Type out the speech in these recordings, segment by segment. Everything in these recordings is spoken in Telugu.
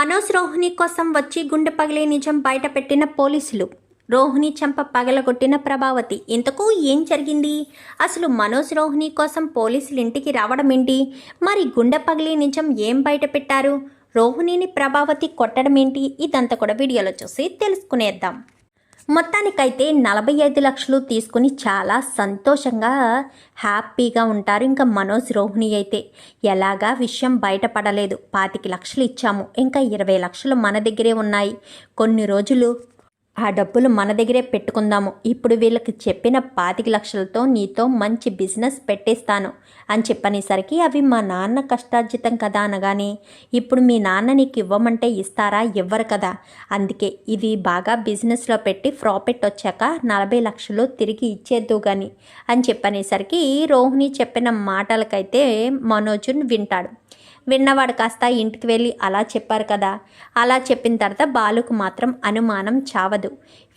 మనోజ్ రోహిణి కోసం వచ్చి గుండె పగిలే నిజం బయట పెట్టిన పోలీసులు. రోహిణి చెంప పగలగొట్టిన ప్రభావతి ఇంతకు ఏం జరిగింది? అసలు మనోజ్ రోహిణి కోసం పోలీసులు ఇంటికి రావడం ఏంటి మరి గుండె పగిలే నిజం ఏం బయట పెట్టారు? రోహిణిని ప్రభావతి కొట్టడం ఏంటి ఇదంతా కూడా వీడియోలో చూసి తెలుసుకునేద్దాం. మొత్తానికైతే నలభై ఐదు లక్షలు తీసుకుని చాలా సంతోషంగా హ్యాపీగా ఉంటారు ఇంకా మనోజ్ రోహిణి అయితే. ఎలాగా విషయం బయటపడలేదు. పాతికి లక్షలు ఇచ్చాము. ఇంకా ఇరవై లక్షలు మన దగ్గరే ఉన్నాయి. కొన్ని రోజులు ఆ డబ్బులు మన దగ్గరే పెట్టుకుందాము. ఇప్పుడు వీళ్ళకి చెప్పిన పాతిక లక్షలతో నీతో మంచి బిజినెస్ పెట్టేస్తాను అని చెప్పనేసరికి అవి మా నాన్న కష్టార్జితం కదా అనగానే ఇప్పుడు మీ నాన్న నీకు ఇవ్వమంటే ఇస్తారా? ఇవ్వరు కదా. అందుకే ఇది బాగా బిజినెస్లో పెట్టి ప్రాఫిట్ వచ్చాక నలభై లక్షలు తిరిగి ఇచ్చేద్దు కానీ అని చెప్పనేసరికి రోహిణి చెప్పిన మాటలకైతే మనోజున్ వింటాడు. విన్నవాడు కాస్త ఇంటికి వెళ్ళి అలా చెప్పారు కదా. అలా చెప్పిన తర్వాత బాలుకు మాత్రం అనుమానం చావదు.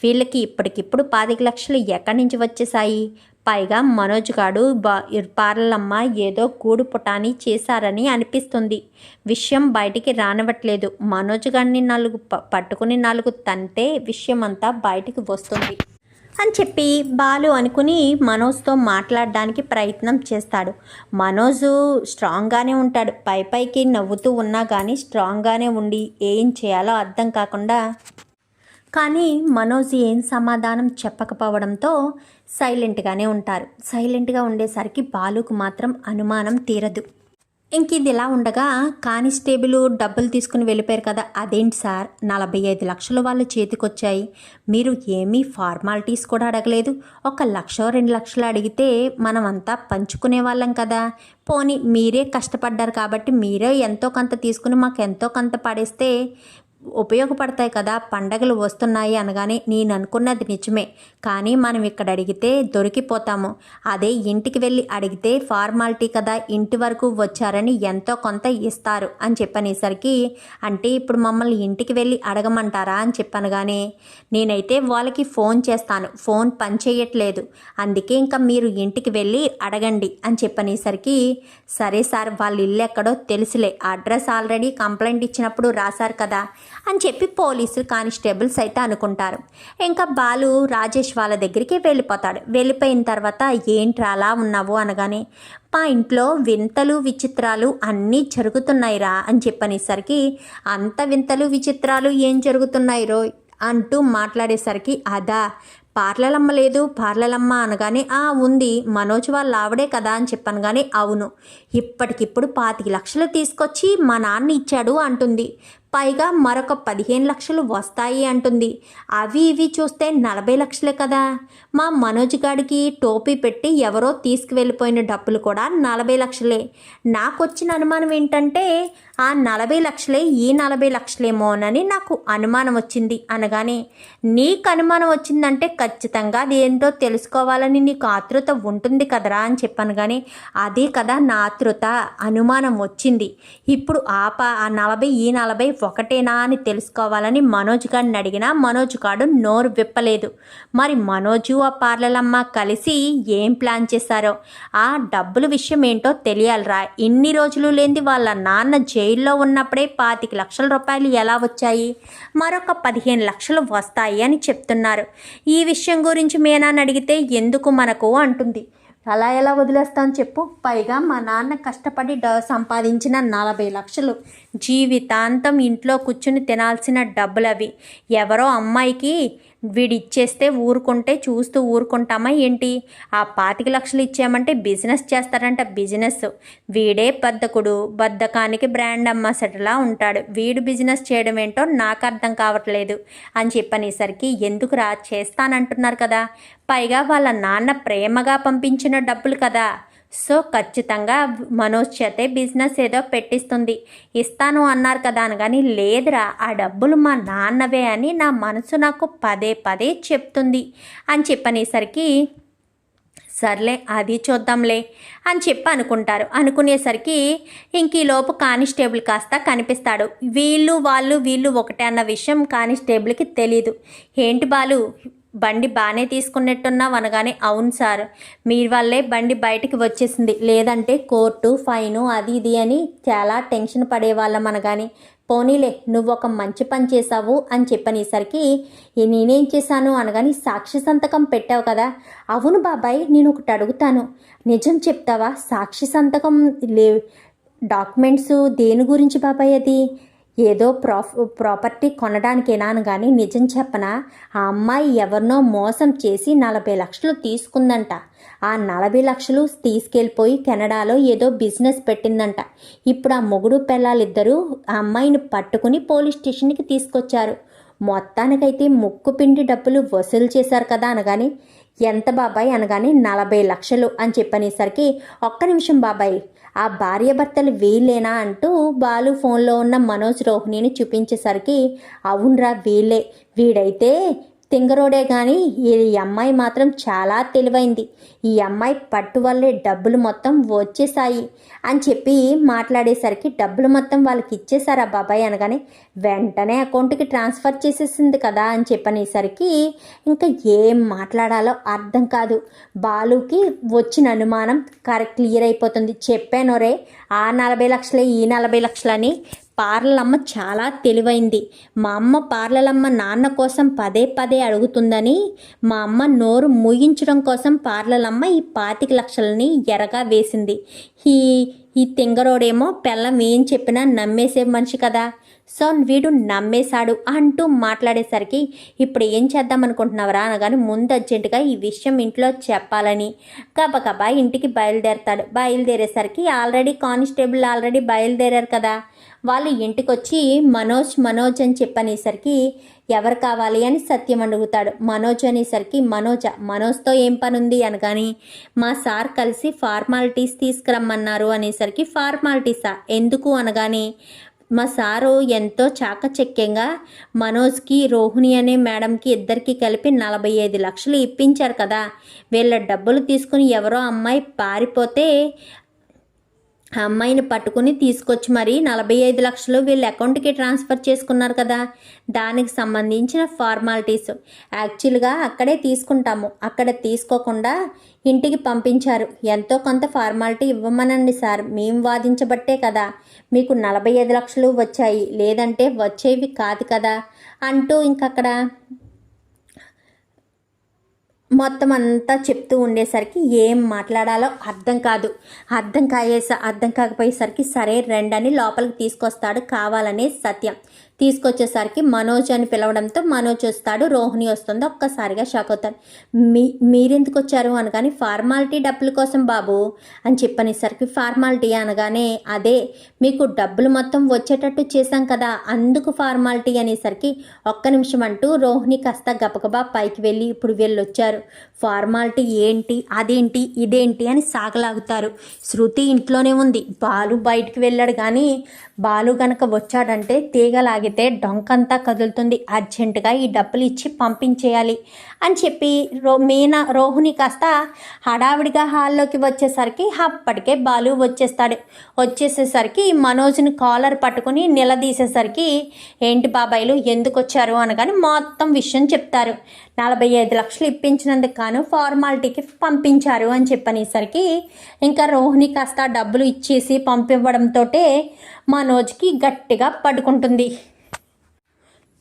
వీళ్ళకి ఇప్పటికిప్పుడు పాతిక లక్షలు ఎక్కడి నుంచి వచ్చేసాయి పైగా మనోజ్ గాడు బా పార్లమ్మ ఏదో గూడు పుటాని చేశారని అనిపిస్తుంది. విషయం బయటికి రానివ్వట్లేదు. మనోజ్ గారిని నాలుగు ప- పట్టుకుని నాలుగు తంటే విషయం అంతా బయటికి వస్తుంది. అని చెప్పి బాలు అనుకుని మనోజ్తో మాట్లాడడానికి ప్రయత్నం చేస్తాడు. మనోజు స్ట్రాంగ్గానే ఉంటాడు. పై పైకి నవ్వుతూ ఉన్నా కానీ స్ట్రాంగ్గానే ఉండి ఏం చేయాలో అర్థం కాకుండా కానీ మనోజ్ ఏం సమాధానం చెప్పకపోవడంతో సైలెంట్గానే ఉంటారు. సైలెంట్గా ఉండేసరికి బాలుకు మాత్రం అనుమానం తీరదు. ఇంక ఇది ఇలా ఉండగా కానిస్టేబుల్ డబ్బులు తీసుకుని వెళ్ళిపోయారు కదా. అదేంటి సార్? నలభై ఐదు లక్షలు వాళ్ళ చేతికొచ్చాయి. మీరు ఏమీ ఫార్మాలిటీస్ కూడా అడగలేదు. ఒక లక్ష రెండు లక్షలు అడిగితే మనమంతా పంచుకునే వాళ్ళం కదా. పోనీ మీరే కష్టపడ్డారు కాబట్టి మీరే ఎంతో కొంత తీసుకుని మాకు ఎంతో కొంత పడేస్తే ఉపయోగపడతాయి కదా పండగలు వస్తున్నాయి అనగానే నేను అనుకున్నది నిజమే. కానీ మనం ఇక్కడ అడిగితే దొరికిపోతాము. అదే ఇంటికి వెళ్ళి అడిగితే ఫార్మాలిటీ కదా ఇంటి వరకు వచ్చారని ఎంతో కొంత ఇస్తారు అని చెప్పనేసరికి అంటే ఇప్పుడు మమ్మల్ని ఇంటికి వెళ్ళి అడగమంటారా అని చెప్పనగానే నేనైతే వాళ్ళకి ఫోన్ చేస్తాను. ఫోన్ పనిచేయట్లేదు అందుకే ఇంకా మీరు ఇంటికి వెళ్ళి అడగండి అని చెప్పనేసరికి సరే సార్ వాళ్ళ ఇల్లు ఎక్కడో తెలుసులే. అడ్రస్ ఆల్రెడీ కంప్లైంట్ ఇచ్చినప్పుడు రాశారు కదా. అని చెప్పి పోలీసులు కానిస్టేబుల్స్ అయితే అనుకుంటారు. ఇంకా బాలు రాజేష్ వాళ్ళ దగ్గరికి వెళ్ళిపోతాడు. వెళ్ళిపోయిన తర్వాత ఏంట్రా అలా ఉన్నావు? అనగానే మా ఇంట్లో వింతలు విచిత్రాలు అన్నీ జరుగుతున్నాయిరా అని చెప్పనేసరికి అంత వింతలు విచిత్రాలు ఏం జరుగుతున్నాయి రో అంటూ మాట్లాడేసరికి అదా పార్లలమ్మ లేదు పార్లలమ్మ అనగానే ఆ ఉంది మనోజ్ వాళ్ళ ఆవిడే కదా అని చెప్పాను కానీ అవును ఇప్పటికిప్పుడు పాతిక లక్షలు తీసుకొచ్చి మా నాన్న ఇచ్చాడు అంటుంది. పైగా మరొక పదిహేను లక్షలు వస్తాయి అంటుంది. అవి ఇవి చూస్తే నలభై లక్షలే కదా. మా మనోజ్ గాడికి టోపీ పెట్టి ఎవరో తీసుకువెళ్ళిపోయిన డబ్బులు కూడా నలభై లక్షలే. నాకు వచ్చిన అనుమానం ఏంటంటే ఆ నలభై లక్షలే ఈ నలభై లక్షలేమోనని నాకు అనుమానం వచ్చింది అనగానే నీకు అనుమానం వచ్చిందంటే ఖచ్చితంగా అదేంటో తెలుసుకోవాలని నీకు ఆతృత ఉంటుంది కదరా అని చెప్పాను కానీ అదే కదా నా ఆతృత అనుమానం వచ్చింది. ఇప్పుడు ఆ ప ఆ నలభై ఈ నలభై ఒకటేనా అని తెలుసుకోవాలని మనోజ్ గారిని అడిగినా మనోజ్ గాడు నోరు విప్పలేదు. మరి మనోజు ఆ పార్లలమ్మ కలిసి ఏం ప్లాన్ చేశారో? ఆ డబ్బుల విషయం ఏంటో తెలియాలిరా. ఇన్ని రోజులు లేనిది వాళ్ళ నాన్న జైల్లో ఉన్నప్పుడే పాతిక లక్షల రూపాయలు ఎలా వచ్చాయి? మరొక పదిహేను లక్షలు వస్తాయి అని చెప్తున్నారు. ఈ విషయం గురించి మేనాన్ని అడిగితే ఎందుకు మనకు అంటుంది. అలా ఎలా వదిలేస్తాను చెప్పు? పైగా మా నాన్న కష్టపడి డ సంపాదించిన నలభై లక్షలు. జీవితాంతం ఇంట్లో కూర్చుని తినాల్సిన డబ్బులు అవి ఎవరో అమ్మాయికి వీడిచ్చేస్తే ఊరుకుంటే చూస్తూ ఊరుకుంటామా ఏంటి? ఆ పాతిక లక్షలు ఇచ్చామంటే బిజినెస్ చేస్తారంట బిజినెస్. వీడే బద్దకుడు బద్దకానికి బ్రాండ్ అంబాసిడర్లా ఉంటాడు. వీడు బిజినెస్ చేయడం ఏంటో నాకు అర్థం కావట్లేదు. అని చెప్పనేసరికి ఎందుకు రా చేస్తానంటున్నారు కదా? పైగా వాళ్ళ నాన్న ప్రేమగా పంపించిన డబ్బులు కదా. సో ఖచ్చితంగా మనోజ్ చేతే బిజినెస్ ఏదో పెట్టిస్తుంది. ఇస్తాను అన్నారు కదా అని కానీ లేదురా ఆ డబ్బులు మా నాన్నవే అని నా మనసు నాకు పదే పదే చెప్తుంది. అని చెప్పనేసరికి సర్లే అది చూద్దాంలే అని చెప్పి అనుకుంటారు. అనుకునేసరికి ఇంక ఈలోపు లోపు కానిస్టేబుల్ కాస్త కనిపిస్తాడు. వీళ్ళు వాళ్ళు వీళ్ళు ఒకటే అన్న విషయం కానిస్టేబుల్కి తెలీదు. ఏంటి బాలు బండి బాగానే తీసుకున్నట్టున్నావు అనగానే అవును సార్. మీ వల్లే బండి బయటికి వచ్చేసింది. లేదంటే కోర్టు ఫైను అది ఇది అని చాలా టెన్షన్ పడేవాళ్ళం అనగానే పోనీలే నువ్వు ఒక మంచి పని చేశావు అని చెప్పనేసరికి నేనేం చేశాను అనగాని సాక్షి సంతకం పెట్టావు కదా. అవును బాబాయ్ నేను ఒకటి అడుగుతాను. నిజం చెప్తావా? సాక్షి సంతకం లే డాక్యుమెంట్స్ దేని గురించి బాబాయ్ అది? ఏదో ప్రాఫ్ ప్రాపర్టీ కొనడానికేనాను కానీ నిజం చెప్పనా? ఆ అమ్మాయి ఎవరినో మోసం చేసి నలభై లక్షలు తీసుకుందంట. ఆ నలభై లక్షలు తీసుకెళ్ళిపోయి కెనడాలో ఏదో బిజినెస్ పెట్టిందంట. ఇప్పుడు ఆ మొగుడు పిల్లలిద్దరూ ఆ అమ్మాయిని పట్టుకుని పోలీస్ స్టేషన్కి తీసుకొచ్చారు. మొత్తానికైతే ముక్కు పిండి డబ్బులు వసూలు చేశారు కదా అనగాని ఎంత బాబాయ్ అనగానే నలభై లక్షలు అని చెప్పనేసరికి ఒక్క నిమిషం బాబాయ్ ఆ భార్యాభర్తలు వీళ్ళేనా అంటూ బాలు ఫోన్లో ఉన్న మనోజ్ రోహిణిని చూపించేసరికి అవునరా వీళ్ళే వీడైతే తింగరోడే కానీ ఈ అమ్మాయి మాత్రం చాలా తెలివైంది. ఈ అమ్మాయి పట్టు వల్లే డబ్బులు మొత్తం వచ్చేసాయి అని చెప్పి మాట్లాడేసరికి డబ్బులు మొత్తం వాళ్ళకి ఇచ్చేసారా బాబాయ్ అనగానే వెంటనే అకౌంట్కి ట్రాన్స్ఫర్ చేసేసింది కదా అని చెప్పనేసరికి ఇంకా ఏం మాట్లాడాలో అర్థం కాదు. బాలుకి వచ్చిన అనుమానం కరెక్ట్ క్లియర్ అయిపోతుంది. చెప్పానోరే ఆ నలభై లక్షలే ఈ నలభై లక్షలని పార్లలమ్మ చాలా తెలివైంది. మా అమ్మ పార్లలమ్మ నాన్న కోసం పదే పదే అడుగుతుందని మా అమ్మ నోరు ముగించడం కోసం పార్లలమ్మ ఈ పాతిక లక్షలని ఎరగా వేసింది. ఈ ఈ తింగరోడేమో పెళ్ళం ఏం చెప్పినా నమ్మేసే మనిషి కదా. సో వీడు నమ్మేశాడు అంటూ మాట్లాడేసరికి ఇప్పుడు ఏం చేద్దాం అనుకుంటున్నావరా అనగానే ముందు అర్జెంటుగా ఈ విషయం ఇంట్లో చెప్పాలని. గబగబా ఇంటికి బయలుదేరతాడు. బయలుదేరేసరికి ఆల్రెడీ కానిస్టేబుల్ ఆల్రెడీ బయలుదేరారు కదా. వాళ్ళు ఇంటికొచ్చి మనోజ్ మనోజ్ అని చెప్పనేసరికి ఎవరు కావాలి అని సత్యం అడుగుతాడు. మనోజ్ అనేసరికి మనోజ మనోజ్తో ఏం పని ఉంది అనగాని మా సార్ కలిసి ఫార్మాలిటీస్ తీసుకురమ్మన్నారు అనేసరికి ఫార్మాలిటీసా? ఎందుకు అనగాని మా సారు ఎంతో చాకచక్యంగా మనోజ్కి రోహిణి అనే మేడంకి ఇద్దరికి కలిపి నలభై ఐదు లక్షలు ఇప్పించారు కదా. వీళ్ళ డబ్బులు తీసుకుని ఎవరో అమ్మాయి పారిపోతే అమ్మాయిని పట్టుకుని తీసుకొచ్చి మరి నలభై ఐదు లక్షలు వీళ్ళ అకౌంట్కి ట్రాన్స్ఫర్ చేసుకున్నారు కదా. దానికి సంబంధించిన ఫార్మాలిటీస్. యాక్చువల్గా అక్కడే తీసుకుంటాము. అక్కడ తీసుకోకుండా ఇంటికి పంపించారు. ఎంతో కొంత ఫార్మాలిటీ ఇవ్వమనండి సార్. మేము వాదించబట్టే కదా. మీకు నలభై ఐదు లక్షలు వచ్చాయి. లేదంటే వచ్చేవి కాదు కదా. అంటూ ఇంకక్కడ మొత్తం అంతా చెప్తూ ఉండేసరికి ఏం మాట్లాడాలో అర్థం కాదు. అర్థం కాయేస అర్థం కాకపోయేసరికి సరే రండని లోపలికి తీసుకొస్తాడు కావాలనే సత్యం. తీసుకొచ్చేసరికి మనోజ్ అని పిలవడంతో మనోజ్ వస్తాడు రోహిణి వస్తుంది ఒక్కసారిగా షాక్ అవుతాడు. మీ మీరెందుకు వచ్చారు అనగానే ఫార్మాలిటీ డబ్బుల కోసం బాబు అని చెప్పనేసరికి ఫార్మాలిటీ అనగానే అదే మీకు డబ్బులు మొత్తం వచ్చేటట్టు చేశాం కదా అందుకు ఫార్మాలిటీ అనేసరికి ఒక్క నిమిషం అంటూ రోహిణి కాస్త గబగబా పైకి వెళ్ళి ఇప్పుడు వెళ్ళొచ్చారు. ఫార్మాలిటీ ఏంటి అదేంటి ఇదేంటి అని సాగలాగుతారు. శృతి ఇంట్లోనే ఉంది. బాలు బయటికి వెళ్ళాడు కానీ బాలు గనక వచ్చాడంటే తీగ అయితే డొంకంతా కదులుతుంది. అర్జెంటుగా ఈ డబ్బులు ఇచ్చి పంపించేయాలి అని చెప్పి రో మీనా రోహిణి కాస్త హడావిడిగా హాల్లోకి వచ్చేసరికి అప్పటికే బాలు వచ్చేస్తాడు. వచ్చేసేసరికి మనోజ్ని కాలర్ పట్టుకుని నిలదీసేసరికి ఏంటి బాబాయిలు ఎందుకు వచ్చారు అనగానే మొత్తం విషయం చెప్తారు. నలభై ఐదు లక్షలు ఇప్పించినందుకు గాను ఫార్మాలిటీకి పంపించారు అని చెప్పనేసరికి ఇంకా రోహిణి కాస్త డబ్బులు ఇచ్చేసి పంపివ్వడంతో మనోజ్కి గట్టిగా పడుకుంటుంది.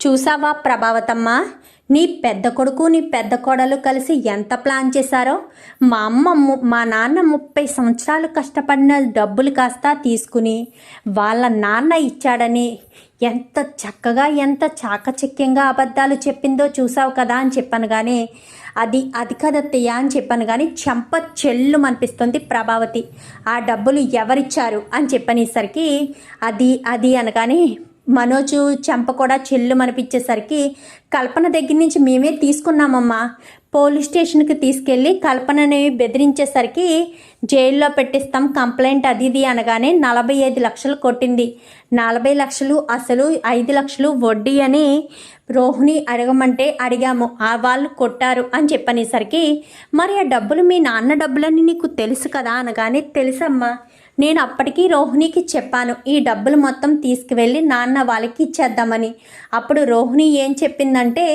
చూసావా ప్రభావతమ్మ? నీ పెద్ద కొడుకు నీ పెద్ద కోడలు కలిసి ఎంత ప్లాన్ చేశారో? మా అమ్మ ము- మా నాన్న ముప్పై సంవత్సరాలు కష్టపడిన డబ్బులు కాస్త తీసుకుని వాళ్ళ నాన్న ఇచ్చాడని ఎంత చక్కగా ఎంత చాకచక్యంగా అబద్ధాలు చెప్పిందో చూసావు కదా అని చెప్పాను కానీ అది అది కదత్తయ్య అని చెప్పాను కానీ చెంప చెల్లు అనిపిస్తుంది ప్రభావతి. ఆ డబ్బులు ఎవరిచ్చారు అని చెప్పనేసరికి అది అది అనగానే మనోజు చెంప కూడా చెల్లు అనిపించేసరికి కల్పన దగ్గర నుంచి మేమే తీసుకున్నామమ్మా. పోలీస్ స్టేషన్కి తీసుకెళ్ళి కల్పనని బెదిరించేసరికి జైల్లో పెట్టిస్తాం కంప్లైంట్ అది ఇది అనగానే నలభై ఐదు లక్షలు కొట్టింది. నలభై లక్షలు అసలు ఐదు లక్షలు వడ్డీ అని రోహిణి అడగమంటే అడిగాము. ఆ వాళ్ళు కొట్టారు అని చెప్పనేసరికి మరి ఆ డబ్బులు మీ నాన్న డబ్బులని నీకు తెలుసు కదా? అనగానే తెలుసమ్మా. నేను అప్పటికీ రోహిణికి చెప్పాను ఈ డబ్బులు మొత్తం తీసుకువెళ్ళి నాన్న వాళ్ళకి ఇచ్చేద్దామని. అప్పుడు రోహిణి ఏం చెప్పిందంటే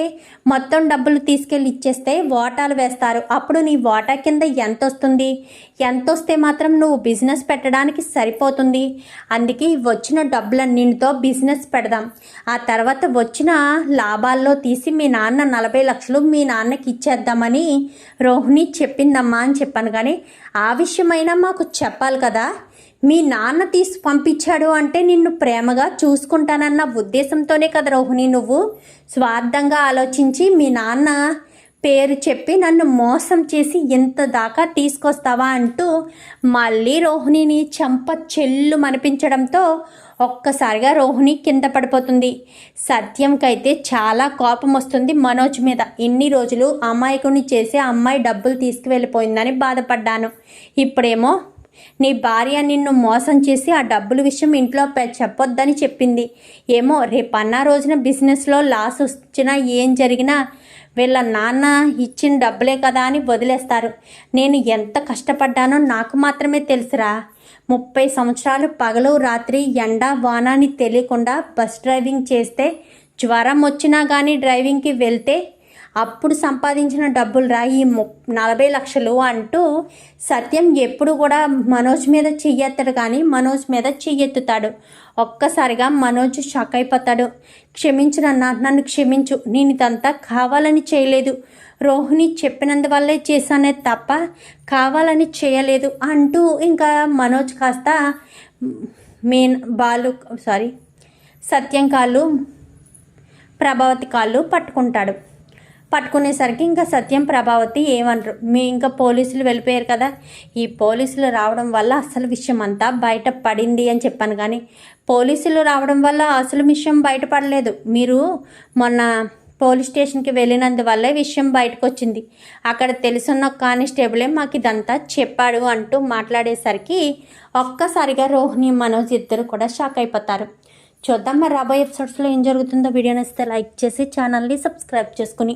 మొత్తం డబ్బులు తీసుకెళ్ళి ఇచ్చేస్తే వాటాలు వేస్తారు. అప్పుడు నీ వాటా కింద ఎంత వస్తుంది ఎంత వస్తే మాత్రం నువ్వు బిజినెస్ పెట్టడానికి సరిపోతుంది. అందుకే వచ్చిన డబ్బులన్నింటితో బిజినెస్ పెడదాం. ఆ తర్వాత వచ్చిన లాభాల్లో తీసి మీ నాన్న నలభై లక్షలు మీ నాన్నకి ఇచ్చేద్దామని రోహిణి చెప్పిందమ్మా అని చెప్పాను. కానీ ఆ విషయమైనా మాకు చెప్పాలి కదా. మీ నాన్న తీసి పంపించాడు అంటే నిన్ను ప్రేమగా చూసుకుంటానన్న ఉద్దేశంతోనే కదా రోహిణి నువ్వు? స్వార్థంగా ఆలోచించి మీ నాన్న పేరు చెప్పి నన్ను మోసం చేసి ఇంత దాకా తీసుకొస్తావా అంటూ మళ్ళీ రోహిణిని చంప చెల్లు మనిపించడంతో ఒక్కసారిగా రోహిణి కింద పడిపోతుంది. సత్యంకైతే చాలా కోపం వస్తుంది మనోజ్ మీద. ఇన్ని రోజులు అమాయకుని చేసి అమ్మాయి డబ్బులు తీసుకువెళ్ళిపోయిందని బాధపడ్డాను. ఇప్పుడేమో నీ భార్య నిన్ను మోసం చేసి ఆ డబ్బుల విషయం ఇంట్లో చెప్పొద్దని చెప్పింది. ఏమో రేపన్నా రోజున బిజినెస్లో లాస్ వచ్చినా ఏం జరిగినా వీళ్ళ నాన్న ఇచ్చిన డబ్బులే కదా అని వదిలేస్తారు. నేను ఎంత కష్టపడ్డానో నాకు మాత్రమే తెలుసురా. ముప్పై సంవత్సరాలు పగలు రాత్రి ఎండ వానని తెలియకుండా బస్ డ్రైవింగ్ చేస్తే జ్వరం వచ్చినా కానీ డ్రైవింగ్కి వెళ్తే అప్పుడు సంపాదించిన డబ్బులు రా ఈ ము నలభై లక్షలు అంటూ సత్యం ఎప్పుడు కూడా మనోజ్ మీద చెయ్యెత్తడు కానీ మనోజ్ మీద చెయ్యెత్తుతాడు. ఒక్కసారిగా మనోజ్ షాక్ అయిపోతాడు. క్షమించు నన్న నన్ను క్షమించు. నేను ఇదంతా కావాలని చేయలేదు. రోహిణి చెప్పినందువల్లే చేశానే తప్ప కావాలని చేయలేదు అంటూ ఇంకా మనోజ్ కాస్త మీన్ బాలు సారీ సత్యం కాళ్ళు ప్రభావతి కాళ్ళు పట్టుకుంటాడు. పట్టుకునేసరికి ఇంకా సత్యం ప్రభావతి ఏమనరు. మీ ఇంకా పోలీసులు వెళ్ళిపోయారు కదా. ఈ పోలీసులు రావడం వల్ల అసలు విషయం అంతా బయట పడింది అని చెప్పాను కానీ పోలీసులు రావడం వల్ల అసలు విషయం బయటపడలేదు మీరు మొన్న పోలీస్ స్టేషన్కి వెళ్ళినందువల్ల విషయం బయటకు వచ్చింది అక్కడ తెలుసున్న కానిస్టేబులే మాకు ఇదంతా చెప్పాడు అంటూ మాట్లాడేసరికి ఒక్కసారిగా రోహిణి మనోజ్ ఇద్దరు కూడా షాక్ అయిపోతారు. చూద్దాం మరి రాబోయే ఎపిసోడ్స్లో ఏం జరుగుతుందో. వీడియో నచ్చితే లైక్ చేసి ఛానల్ని సబ్స్క్రైబ్ చేసుకుని